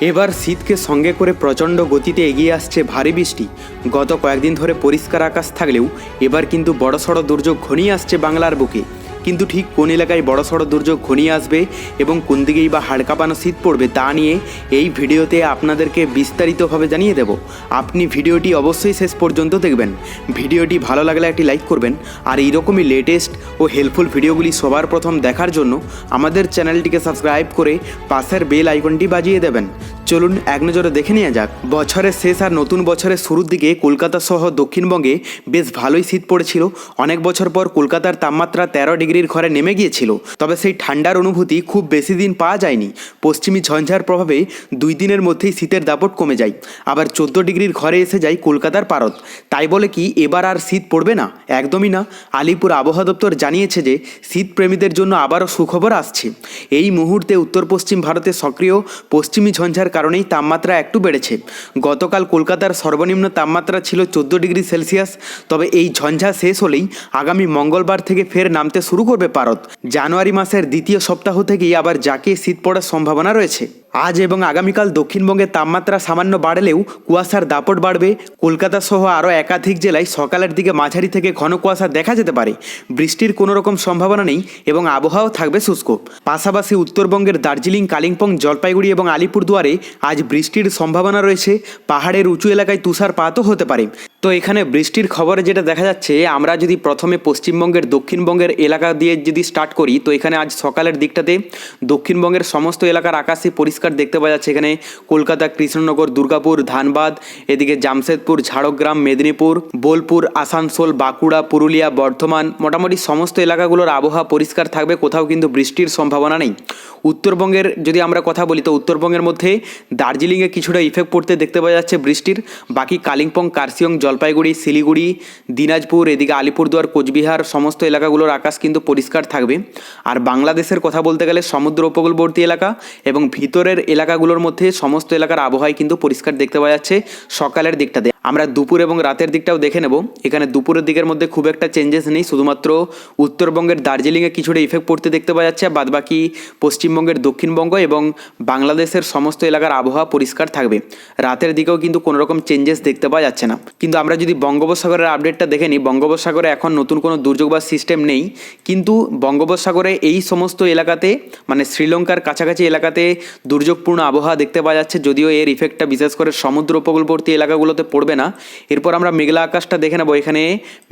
এবার শীতকে সঙ্গে করে প্রচণ্ড গতিতে এগিয়ে আসছে ভারী বৃষ্টি। গত কয়েকদিন ধরে পরিষ্কার আকাশ থাকলেও এবার কিন্তু বড়সড় দুর্যোগ ঘনিয়ে আসছে বাংলার বুকে। কিন্তু ঠিক কোন এলাকায় বড়সড় দুর্যোগ ঘনিয়ে আসবে এবং কোন দিকেই বা হাড়কাপানো শীত পড়বে তা নিয়ে এই ভিডিওতে আপনাদেরকে বিস্তারিতভাবে জানিয়ে দেব। আপনি ভিডিওটি অবশ্যই শেষ পর্যন্ত দেখবেন। ভিডিওটি ভালো লাগলে একটি লাইক করবেন। আর এইরকমই লেটেস্ট ও হেল্পফুল ভিডিওগুলি সবার প্রথম দেখার জন্য আমাদের চ্যানেলটিকে সাবস্ক্রাইব করে পাশের বেল আইকনটি বাজিয়ে দেবেন। চলুন এক নজরে দেখে নেওয়া যাক। বছরের শেষ আর নতুন বছরের শুরুর দিকে কলকাতা সহ দক্ষিণবঙ্গে বেশ ভালোই শীত পড়েছিল। অনেক বছর পর কলকাতার তাপমাত্রা তেরো ডিগ্রির ঘরে নেমে গিয়েছিল। তবে সেই ঠান্ডার অনুভূতি খুব বেশি দিন পাওয়া যায়নি। পশ্চিমী ঝঞ্ঝার প্রভাবে দুই দিনের মধ্যেই শীতের দাপট কমে যায়। আবার চোদ্দ ডিগ্রির ঘরে এসে যায় কলকাতার পারদ। তাই বলে কি এবার আর শীত পড়বে না? একদমই না। আলিপুর আবহাওয়া দপ্তর জানিয়েছে যে শীত প্রেমীদের জন্য আবারও সুখবর আসছে। এই মুহূর্তে উত্তর পশ্চিম ভারতে সক্রিয় পশ্চিমী ঝঞ্ঝার কারণেই তাপমাত্রা একটু বেড়েছে। গতকাল কলকাতার সর্বনিম্ন তাপমাত্রা ছিল চোদ্দ ডিগ্রি সেলসিয়াস। তবে এই ঝঞ্ঝা শেষ হলেই আগামী মঙ্গলবার থেকে ফের নামতে শুরু করবে পারত জানুয়ারি মাসের দ্বিতীয় সপ্তাহ থেকেই আবার যাকে শীত পড়ার সম্ভাবনা রয়েছে। আজ এবং আগামীকাল দক্ষিণবঙ্গের তাপমাত্রা সামান্য বাড়লেও কুয়াশার দাপট বাড়বে। কলকাতা সহ আরও একাধিক জেলায় সকালের দিকে মাঝারি থেকে ঘন কুয়াশা দেখা যেতে পারে। বৃষ্টির কোনো রকম সম্ভাবনা নেই এবং আবহাওয়াও থাকবে শুষ্ক। পাশাপাশি উত্তরবঙ্গের দার্জিলিং, কালিম্পং, জলপাইগুড়ি এবং আলিপুরদুয়ারে আজ বৃষ্টির সম্ভাবনা রয়েছে। পাহাড়ের উঁচু এলাকায় তুষারপাতও হতে পারে। তো এখানে বৃষ্টির খবরে যেটা দেখা যাচ্ছে, আমরা যদি প্রথমে পশ্চিমবঙ্গের, দক্ষিণবঙ্গের এলাকা দিয়ে যদি স্টার্ট করি, তো এখানে আজ সকালের দিকটাতে দক্ষিণবঙ্গের সমস্ত এলাকার আকাশে পরিষ্কার দেখতে পাওয়া যাচ্ছে। এখানে কলকাতা, কৃষ্ণনগর, দুর্গাপুর, ধানবাদ, এদিকে জামশেদপুর, ঝাড়গ্রাম, মেদিনীপুর, বোলপুর, আসানসোল, বাঁকুড়া, পুরুলিয়া, বর্ধমান, মোটামুটি সমস্ত এলাকাগুলোর আবহাওয়া পরিষ্কার থাকবে, কোথাও কিন্তু বৃষ্টির সম্ভাবনা নেই। উত্তরবঙ্গের যদি আমরা কথা বলি, তো উত্তরবঙ্গের মধ্যে দার্জিলিংয়ে কিছুটা ইফেক্ট পড়তে দেখতে পাওয়া যাচ্ছে বৃষ্টির, বাকি কালিম্পং, কার্শিয়ং জলপাইগুড়ি, শিলিগুড়ি, দিনাজপুর, এদিকে আলিপুরদুয়ার, কোচবিহার সমস্ত এলাকাগুলোর আকাশ কিন্তু পরিষ্কার থাকবে। আর বাংলাদেশের কথা বলতে গেলে সমুদ্র উপকূলবর্তী এলাকা এবং ভিতরের এলাকাগুলোর মধ্যে সমস্ত এলাকার আবহাওয়ায় কিন্তু পরিষ্কার দেখতে পাওয়া যাচ্ছে সকালের দিকটাতে আমরা দুপুর এবং রাতের দিকটাও দেখে নেব। এখানে দুপুরের দিকের মধ্যে খুব একটা চেঞ্জেস নেই, শুধুমাত্র উত্তরবঙ্গের দার্জিলিংয়ে কিছুটা ইফেক্ট পড়তে দেখতে পাওয়া যাচ্ছে বাদ বাকি পশ্চিমবঙ্গের দক্ষিণবঙ্গ এবং বাংলাদেশের সমস্ত এলাকার আবহাওয়া পরিষ্কার থাকবে। রাতের দিকেও কিন্তু কোনো রকম চেঞ্জেস দেখতে পাওয়া যাচ্ছে না। কিন্তু আমরা যদি বঙ্গোপসাগরের আপডেটটা দেখে নিই, বঙ্গোপসাগরে এখন নতুন কোনো দুর্যোগ বা সিস্টেম নেই, কিন্তু বঙ্গোপসাগরে এই সমস্ত এলাকাতে মানে শ্রীলঙ্কার কাছাকাছি এলাকাতে দুর্যোগপূর্ণ আবহাওয়া দেখতে পাওয়া যাচ্ছে, যদিও এর ইফেক্টটা বিশেষ করে সমুদ্র উপকূলবর্তী এলাকাগুলোতে পড়বে না, এরপর আমরা মেঘলা আকাশটা দেখে নেব। এখানে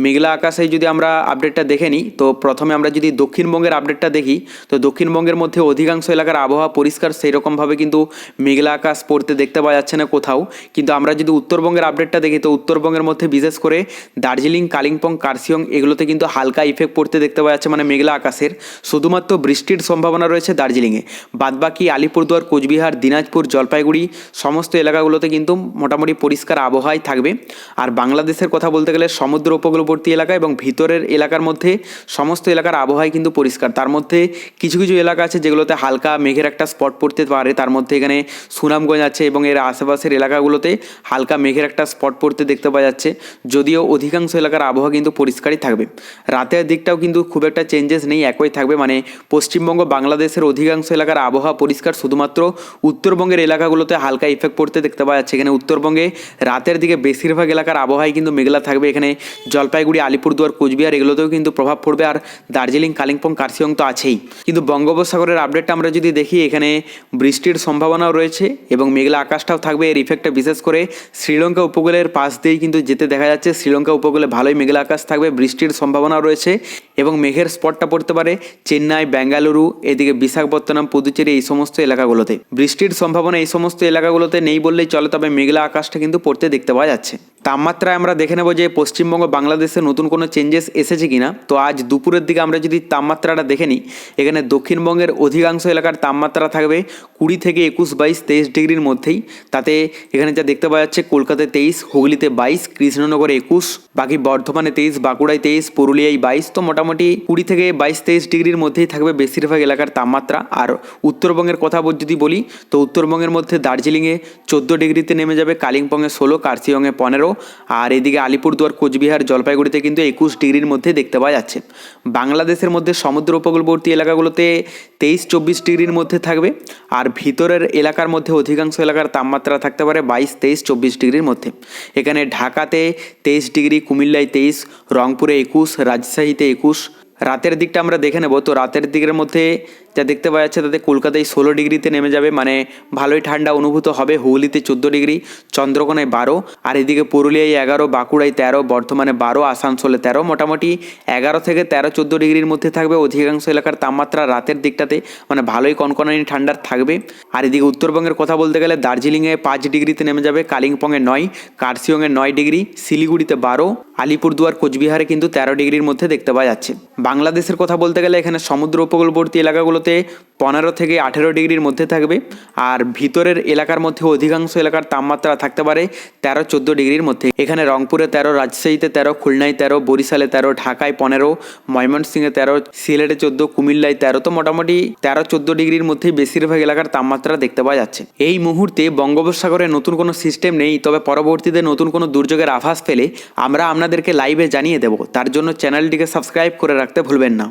মেঘলা আকাশে যদি আমরা আপডেটটা দেখে নিই, তো প্রথমে আমরা যদি দক্ষিণবঙ্গের আপডেটটা দেখি, তো দক্ষিণবঙ্গের মধ্যে অধিকাংশ এলাকার আবহাওয়া পরিষ্কার সেই রকমভাবে কিন্তু মেঘলা আকাশ পড়তে দেখতে পাওয়া যাচ্ছে না কোথাও। কিন্তু আমরা যদি উত্তরবঙ্গের আপডেটটা দেখি, তো উত্তরবঙ্গের মধ্যে বিশেষ করে দার্জিলিং, কালিম্পং, কার্শিয়ং, এগুলোতে কিন্তু হালকা ইফেক্ট পড়তে দেখতে পাওয়া যাচ্ছে মানে মেঘলা আকাশের। শুধুমাত্র বৃষ্টির সম্ভাবনা রয়েছে দার্জিলিংয়ে। বাদবাকি আলিপুরদুয়ার, কোচবিহার, দিনাজপুর, জলপাইগুড়ি, সমস্ত এলাকাগুলোতে কিন্তু মোটামুটি পরিষ্কার আবহাওয়াই থাকবে। আর বাংলাদেশের কথা বলতে গেলে সমুদ্র উপকূলবর্তী এলাকা এবং ভিতরের এলাকার মধ্যে সমস্ত এলাকার আবহাওয়াই কিন্তু পরিষ্কার। তার মধ্যে কিছু কিছু এলাকা আছে যেগুলোতে হালকা মেঘের একটা স্পট পড়তে পারে। তার মধ্যে এখানে সুনামগঞ্জ আছে এবং এর আশেপাশের এলাকাগুলোতে হালকা মেঘের একটা স্পট পড়তে দেখতে পাওয়া যাচ্ছে। যদিও অধিকাংশ এলাকার আবহাওয়া কিন্তু পরিষ্কারই থাকবে। রাতের দিকটাও কিন্তু খুব একটা চেঞ্জেস নেই, একই থাকবে। মানে পশ্চিমবঙ্গ, বাংলাদেশের অধিকাংশ এলাকার আবহাওয়া পরিষ্কার। শুধুমাত্র উত্তরবঙ্গের এলাকাগুলোতে হালকা ইফেক্ট পড়তে দেখতে পাওয়া যাচ্ছে। এখানে উত্তরবঙ্গে রাতের দিকে বেশিরভাগ এলাকার আবহাওয়াই কিন্তু মেঘলা থাকবে। এখানে জলপাইগুড়ি, আলিপুরদুয়ার, কোচবিহার এগুলোতেও কিন্তু প্রভাব পড়বে আর দার্জিলিং, কালিম্পং, কার্শিয়ং তো আছেই। কিন্তু বঙ্গোপসাগরের আপডেটটা আমরা যদি দেখি, এখানে বৃষ্টির সম্ভাবনাও রয়েছে এবং মেঘলা আকাশটাও থাকবে। এর ইফেক্টটা বিশেষ করে শ্রীলঙ্কা উপকূলের পাশ দিয়েই কিন্তু যেতে দেখা যাচ্ছে। শ্রীলঙ্কা উপকূলে ভালোই মেঘলা আকাশ থাকবে, বৃষ্টির সম্ভাবনাও রয়েছে এবং মেঘের স্পটটা পড়তে পারে চেন্নাই, বেঙ্গালুরু, এদিকে বিশাখাপত্তনম, পুদুচেরি এই সমস্ত এলাকাগুলোতে। বৃষ্টির সম্ভাবনা এই সমস্ত এলাকাগুলোতে নেই বললেই চলে, তবে মেঘলা আকাশটা কিন্তু পড়তে দেখতে পাওয়া যাচ্ছে। তাপমাত্রায় আমরা দেখে নেব যে পশ্চিমবঙ্গ, বাংলাদেশে নতুন কোনো চেঞ্জেস এসেছে কিনা। তো আজ দুপুরের দিকে আমরা যদি তাপমাত্রাটা দেখে নিই, এখানে দক্ষিণবঙ্গের অধিকাংশ এলাকার তাপমাত্রা থাকবে কুড়ি থেকে একুশ, বাইশ, তেইশ ডিগ্রির মধ্যেই। তাতে এখানে যা দেখতে পাওয়া যাচ্ছে, কলকাতায় তেইশ, হুগলিতে বাইশ, কৃষ্ণনগরে একুশ, বাকি বর্ধমানে তেইশ, বাঁকুড়ায় তেইশ, পুরুলিয়ায় বাইশ। তো মোটামুটি কুড়ি থেকে বাইশ, তেইশ ডিগ্রির মধ্যেই থাকবে বেশিরভাগ এলাকার তাপমাত্রা। আর উত্তরবঙ্গের কথা যদি বলি, তো উত্তরবঙ্গের মধ্যে দার্জিলিংয়ে চোদ্দ ডিগ্রিতে নেমে যাবে, কালিম্পংয়ে ষোলো কার্শিয়ং কার্শিয়ংয়ে পনেরো, আর এদিকে আলিপুরদুয়ার, কোচবিহার, জলপাইগুড়িতে কিন্তু একুশ ডিগ্রির মধ্যে দেখতে পাওয়া যাচ্ছে। বাংলাদেশের মধ্যে সমুদ্র উপকূলবর্তী এলাকাগুলোতে তেইশ, চব্বিশ ডিগ্রির মধ্যে থাকবে, আর ভিতরের এলাকার মধ্যে অধিকাংশ এলাকার তাপমাত্রা থাকতে পারে বাইশ, তেইশ, চব্বিশ ডিগ্রির মধ্যে। এখানে ঢাকাতে তেইশ ডিগ্রি, কুমিল্লায় তেইশ, রংপুরে একুশ, রাজশাহীতে একুশ। রাতের দিকটা আমরা দেখে নেব। তো রাতের দিকের মধ্যে যা দেখতে পাওয়া যাচ্ছে তাতে কলকাতায় ষোলো ডিগ্রিতে নেমে যাবে মানে ভালোই ঠান্ডা অনুভূত হবে। হুগলিতে চোদ্দ ডিগ্রি, চন্দ্রকোনায় বারো, আর এদিকে পুরুলিয়ায় এগারো, বাঁকুড়ায় তেরো, বর্ধমানে বারো, আসানসোলে তেরো, মোটামুটি এগারো থেকে তেরো, চোদ্দ ডিগ্রির মধ্যে থাকবে। অধিকাংশ এলাকার তাপমাত্রা রাতের দিকটাতে মানে ভালোই কনকনানি ঠান্ডার থাকবে। আর এদিকে উত্তরবঙ্গের কথা বলতে গেলে দার্জিলিংয়ে পাঁচ ডিগ্রিতে নেমে যাবে, কালিম্পংয়ে নয় কার্শিয়ংয়ে নয় ডিগ্রি, শিলিগুড়িতে বারো, আলিপুরদুয়ার, কোচবিহারে কিন্তু তেরো ডিগ্রির মধ্যে দেখতে পাওয়া যাচ্ছে। বাংলাদেশের কথা বলতে গেলে এখানে সমুদ্র উপকূলবর্তী এলাকাগুলোতে পনেরো থেকে আঠেরো ডিগ্রির মধ্যে থাকবে, আর ভিতরের এলাকার মধ্যে অধিকাংশ এলাকার তাপমাত্রা থাকতে পারে তেরো চোদ্দ ডিগ্রির মধ্যে। এখানে রংপুরে তেরো, রাজশাহীতে তেরো, খুলনায় তেরো, বরিশালে তেরো, ঢাকায় পনেরো, ময়মনসিংহে তেরো, সিলেটে চোদ্দ, কুমিল্লায় তেরো। তো মোটামুটি তেরো চোদ্দ ডিগ্রির মধ্যেই বেশিরভাগ এলাকার তাপমাত্রা দেখতে পাওয়া যাচ্ছে। এই মুহূর্তে বঙ্গোপসাগরে নতুন কোনো সিস্টেম নেই, তবে পরবর্তীতে নতুন কোনো দুর্যোগের আভাস পেলে আমরা আপনাদেরকে লাইভে জানিয়ে দেব। তার জন্য চ্যানেলটিকে সাবস্ক্রাইব করে রাখতে ভুলবেন না।